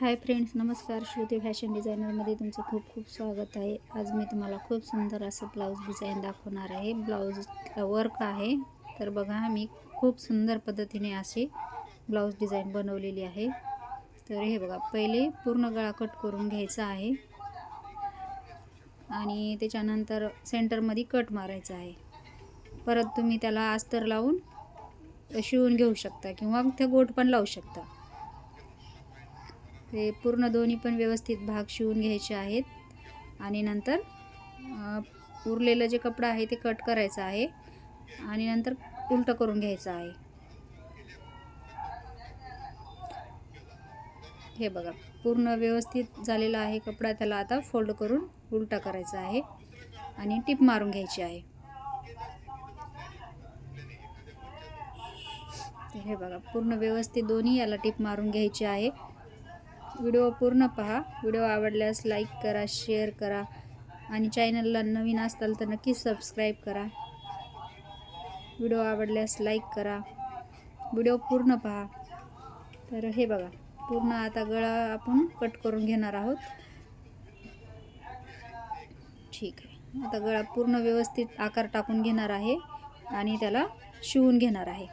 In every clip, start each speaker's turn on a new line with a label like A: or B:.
A: Hi friends नमस्कार. Shruti fashion डिझायनरमध्ये तुमचं खूप खूप स्वागत आहे. आज मी तुम्हाला खूप सुंदर असं ब्लाऊज डिझाईन दाखवणार आहे. ब्लाऊज वर्क आहे. तर बघा मी खूप सुंदर पद्धतीने अशी ब्लाऊज डिझाईन बनवलेली आहे. तर हे बघा पहिले पूर्ण गळा कट करून घ्यायचा आहे. आणि त्याच्यानंतर सेंटरमध्ये कट मारायचा आहे. परत तुम्ही त्याला अस्तर लावून शिवून घेऊ शकता किंवा त्या गोट पण लावू शकता. ते पूर्ण दोन्ही पण व्यवस्थित भाग शिवून घ्यायचे आहेत. आणि नंतर उरलेलं जे कपडा आहे ते कट करायचं आहे. आणि नंतर उलटं करून घ्यायचं आहे. हे बघा पूर्ण व्यवस्थित झालेला आहे कपडा. त्याला आता फोल्ड करून उलटा करायचा आहे. आणि टिप मारून घ्यायची आहे. हे बघा पूर्ण व्यवस्थित दोन्ही याला टिप मारून घ्यायची आहे. व्हिडिओ पूर्ण पहा. व्हिडिओ आवडल्यास लाईक करा शेअर करा. आणि चॅनलला नवीन असताल तर नक्कीच सबस्क्राईब करा. व्हिडिओ आवडल्यास लाईक करा. व्हिडिओ पूर्ण पहा. तर हे बघा. पूर्ण आता गळा आपण कट करून घेणार आहोत. ठीक आहे. आता गळा पूर्ण व्यवस्थित आकार टाकून घेणार आहे आणि त्याला शिवून घेणार आहे.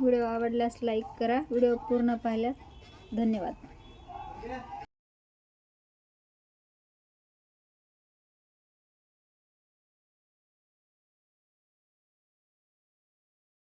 A: व्हिडिओ आवडल्यास लाईक करा. व्हिडिओ पूर्ण पाहिल्यास धन्यवाद.